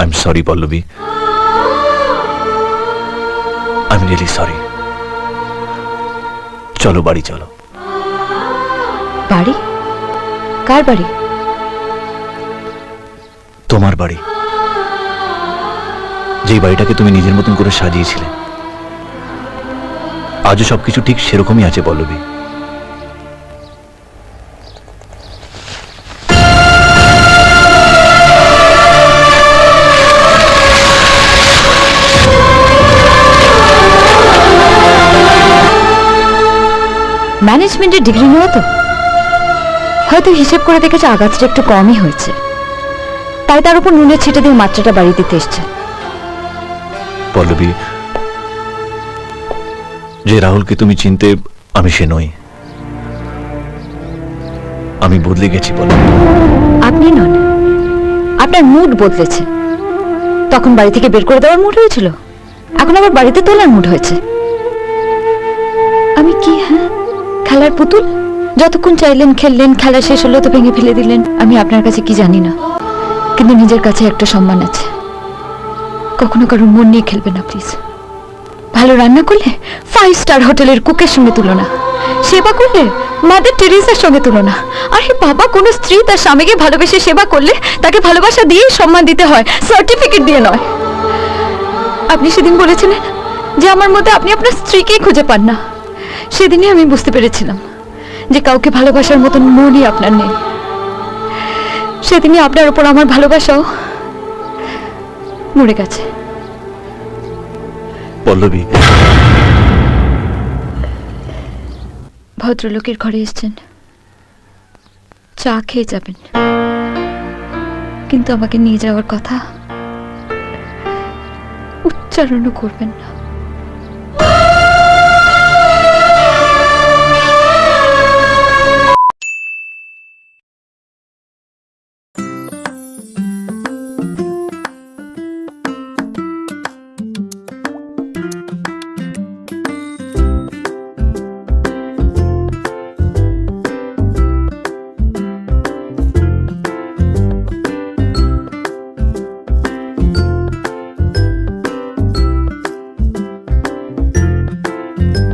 I am sorry Pallavi I am really sorry চলো বাড়ি চলো। বাড়ি? কার বাড়ি? তোমার বাড়ি। যেই বাড়িটাকে তুমি নিজের মতন করে সাজিয়েছিলে। আজও সবকিছু ঠিক সেরকমই আছে পল্লবী। ম্যানেজমেন্টের ডিগ্রি নেওয়া তো? হয়তো হিসেব করে দেখেছে আগাছটা একটু কমই হয়েছে। তাই তার উপর নুনের ছিটে দিয়ে মাত্রাটা বাড়িয়ে দিতে এসছে। পল্লবী যে রাহুলকে তুমি চিনতে আমি সে নই। আমি বদলে গেছি পল্লবী আপনি নন। আপনার মুড বদলেছে। তখন বাড়ি থেকে বের করে দেওয়ার মুড হয়েছিল। এখন আবার বাড়িতে তোলার মুড হয়েছে। আমি কি হ্যাঁ? খেলার পুতুল? যতক্ষণ চাইলেন খেললেন, খেলা শেষ হলো তো ভেঙে ফেলে দিলেন। আমি আপনার কাছে কি জানি না, কিন্তু নিজের কাছে একটা সম্মান আছে। কখনো কারোর মন নিয়ে খেলবে না প্লিজ ভালো রান্না করলে ফাইভ স্টার হোটেলের কুকের সঙ্গে তুলনা সেবা করলে মাদার টেরিসার সঙ্গে তুলনা আরে বাবা, কোনো স্ত্রী তার স্বামীকে ভালোবেসে সেবা করলে তাকে ভালোবাসা দিয়েই সম্মান দিতে হয় সার্টিফিকেট দিয়ে নয়। আপনি সেদিন বলেছিলেন যে আমার মধ্যে আপনি আপনার স্ত্রীকেই খুঁজে পান না। সেদিনই আমি বুঝতে পেরেছিলাম যে কাউকে ভালোবাসার মতন মনই আপনার নেই। সেদিনই আপনার উপর আমার ভালোবাসাও মরে গেছে। পল্লবী। ভদ্রলোকের ঘরে এসেছেন। চা খেয়ে যাবেন। কিন্তু আমাকে নিয়ে যাওয়ার কথা উচ্চারণও করবেন না। you